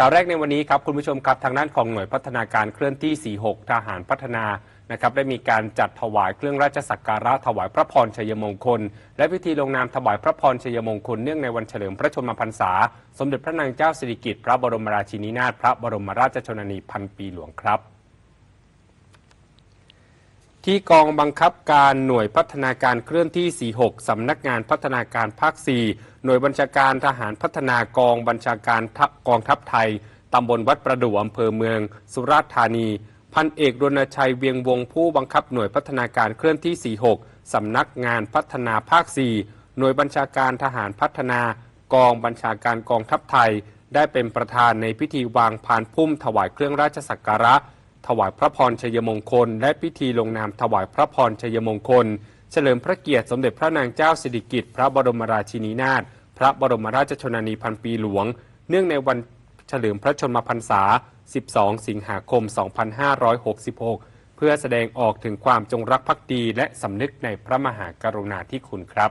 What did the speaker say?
ข่าวแรกในวันนี้ครับคุณผู้ชมครับทางด้านของหน่วยพัฒนาการเคลื่อนที่ 46 ทหารพัฒนานะครับได้มีการจัดถวายเครื่องราชสักการะถวายพระพรชัยมงคล และพิธีลงนามถวายพระพรชัยมงคลเนื่องในวันเฉลิมพระชนมพรรษา สมเด็จพระนางเจ้าสิริกิติ์พระบรมราชินีนาถพระบรมราชชนนีพันปีหลวงครับ ที่กองบังคับการหน่วยพัฒนาการเคลื่อนที่ 46 สำนักงานพัฒนาการภาค 4 หน่วยบัญชาการทหารพัฒนากองบัญชาการทัพกองทัพไทย ตำบลวัดประดู่อำเภอเมือง สุราษฎร์ธานี พันเอกรณชัยเวียงวงศ์ผู้บังคับหน่วยพัฒนาการเคลื่อนที่ 46 สำนักงานพัฒนาภาค 4 หน่วยบัญชาการทหารพัฒนากองบัญชาการกองทัพไทย ได้เป็นประธานในพิธีวางพานพุ่มถวายเครื่องราชสักการะ ถวายพระพรชัยมงคล และพิธีลงนามถวายพระพรชัยมงคล เฉลิมพระเกียรติสมเด็จพระนางเจ้าสิริกิติ์พระบรมราชินีนาถพระบรมราชชนนีพันปีหลวง เนื่องในวันเฉลิมพระชนมพรรษา 12 สิงหาคม 2566 เพื่อแสดงออกถึงความจงรักภักดีและสำนึกในพระมหากรุณาธิคุณครับ